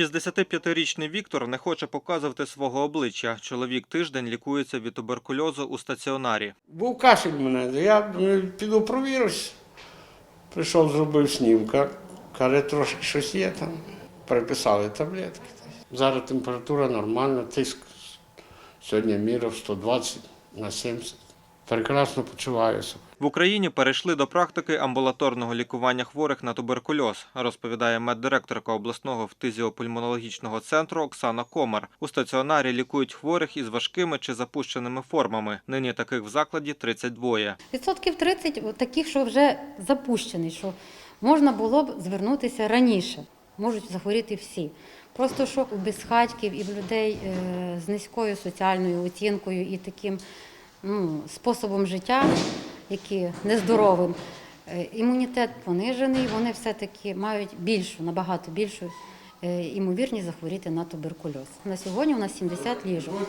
65-річний Віктор не хоче показувати свого обличчя. Чоловік тиждень лікується від туберкульозу у стаціонарі. Був кашель мене, я піду провірюсь. Прийшов, зробив снімка. Каже, трошки щось є там. Переписали таблетки. Зараз температура нормальна, тиск сьогодні міряв 120 на 70. Прекрасно почуваюся. В Україні перейшли до практики амбулаторного лікування хворих на туберкульоз, розповідає меддиректорка обласного фтизіопульмонологічного центру Оксана Комар. У стаціонарі лікують хворих із важкими чи запущеними формами. Нині таких в закладі 32. Відсотків 30 таких, що вже запущений, що можна було б звернутися раніше. Можуть захворіти всі. Просто що у безхатьків і в людей е, з низькою соціальною оцінкою і таким ну, способом життя, які нездоровим, е, імунітет понижений, вони все-таки мають більшу, набагато більшу е, імовірність захворіти на туберкульоз. На сьогодні у нас 70 ліжок.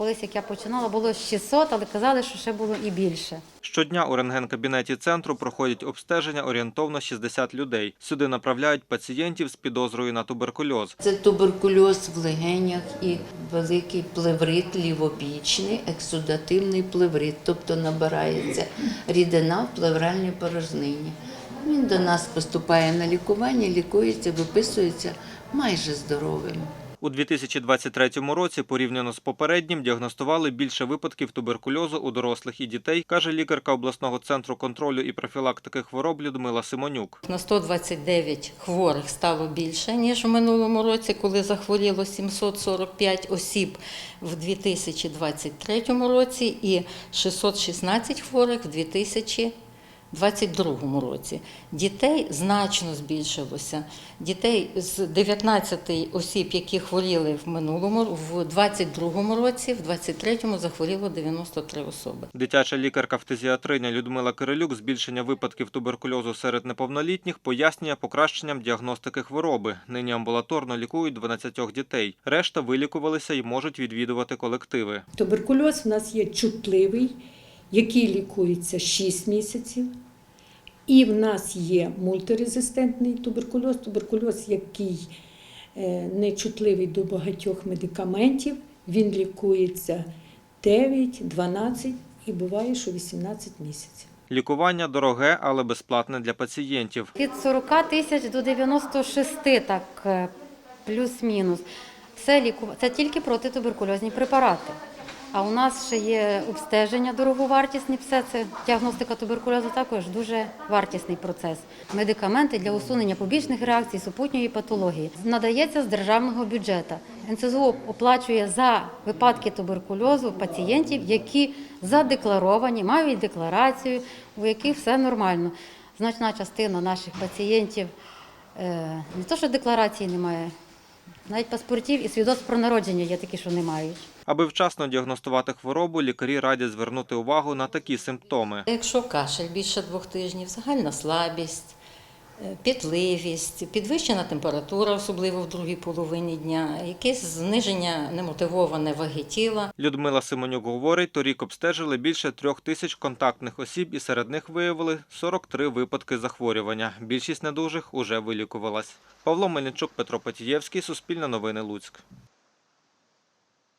Колись, як я починала, було 600, але казали, що ще було і більше. Щодня у рентген-кабінеті центру проходять обстеження орієнтовно 60 людей. Сюди направляють пацієнтів з підозрою на туберкульоз. Це туберкульоз в легенях і великий плеврит лівобічний, ексудативний плеврит, тобто набирається рідина в плевральній порожнині. Він до нас поступає на лікування, лікується, виписується майже здоровим. У 2023 році, порівняно з попереднім, діагностували більше випадків туберкульозу у дорослих і дітей, каже лікарка обласного центру контролю і профілактики хвороб Людмила Симонюк. На 129 хворих стало більше, ніж у минулому році, коли захворіло 745 осіб в 2023 році і 616 хворих в 2022 році. Дітей значно збільшилося. Дітей з 19 осіб, які хворіли в минулому, в 2022 році, в 2023 захворіло 93 особи. Дитяча лікарка фтизіатриня Людмила Кирилюк збільшення випадків туберкульозу серед неповнолітніх пояснює покращенням діагностики хвороби. Нині амбулаторно лікують 12 дітей. Решта вилікувалися і можуть відвідувати колективи. Туберкульоз в нас є чутливий, який лікується 6 місяців. І в нас є мультирезистентний туберкульоз, туберкульоз, який е, не чутливий до багатьох медикаментів. Він лікується 9, 12 і буває, що 18 місяців. Лікування дороге, але безплатне для пацієнтів. Від 40 тисяч до 96, так е, плюс-мінус. Все ліку... Це тільки протитуберкульозні препарати. А у нас ще є обстеження дороговартісні, все це діагностика туберкульозу також дуже вартісний процес. Медикаменти для усунення побічних реакцій, супутньої патології надається з державного бюджету. НСЗУ оплачує за випадки туберкульозу пацієнтів, які задекларовані, мають декларацію, у яких все нормально. Значна частина наших пацієнтів е, не то, що декларації немає, навіть паспортів і свідоцтв про народження є такі, що не мають. Аби вчасно діагностувати хворобу, лікарі радять звернути увагу на такі симптоми. Якщо кашель більше двох тижнів, загальна слабість, пітливість, підвищена температура, особливо в другій половині дня, якесь зниження немотивоване ваги тіла. Людмила Симонюк говорить, торік обстежили більше трьох тисяч контактних осіб і серед них виявили 43 випадки захворювання. Більшість недужих уже вилікувалась. Павло Мельничук, Петро Петієвський, Суспільне новини Луцьк.